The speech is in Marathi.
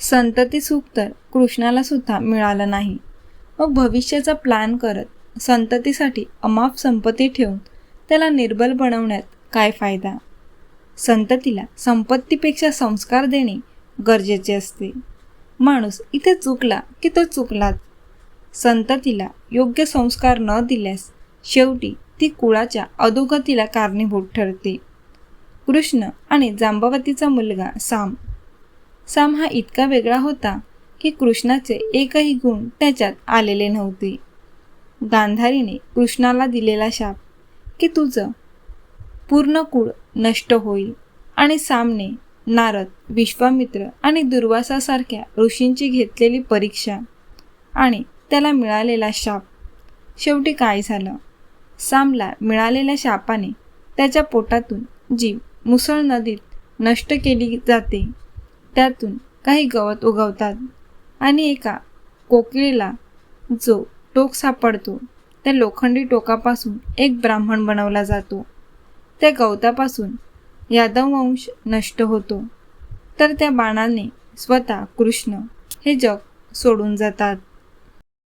संतती सुख तर कृष्णाला सुद्धा मिळालं नाही. मग भविष्याचा प्लॅन करत संततीसाठी अमाप संपत्ती ठेवून त्याला निर्बल बनवण्यात काय फायदा? संततीला संपत्तीपेक्षा संस्कार देणे गरजेचे असते. माणूस इथे चुकला की तो चुकलाच. संततीला योग्य संस्कार न दिल्यास शेवटी ती कुळाच्या अधोगतीला कारणीभूत ठरते. कृष्ण आणि जांबवतीचा मुलगा साम साम हा इतका वेगळा होता की कृष्णाचे एकही गुण त्याच्यात आलेले नव्हते. गांधारीने कृष्णाला दिलेला शाप की तुझं पूर्ण कुळ नष्ट होईल आणि सामने नारद विश्वामित्र आणि दुर्वासासारख्या ऋषींची घेतलेली परीक्षा आणि त्याला मिळालेला शाप. शेवटी काय झालं? सामला मिळालेल्या शापाने त्याच्या पोटातून जीव मुसळ नदीत नष्ट केली जाते. त्यातून काही गवत उगवतात. आणि एका कोकिळीला जो टोक सापडतो त्या लोखंडी टोकापासून एक ब्राह्मण बनवला जातो. त्या गवतापासून यादव वंश नष्ट होतो. तर त्या बाणाने स्वतः कृष्ण हे जग सोडून जातात.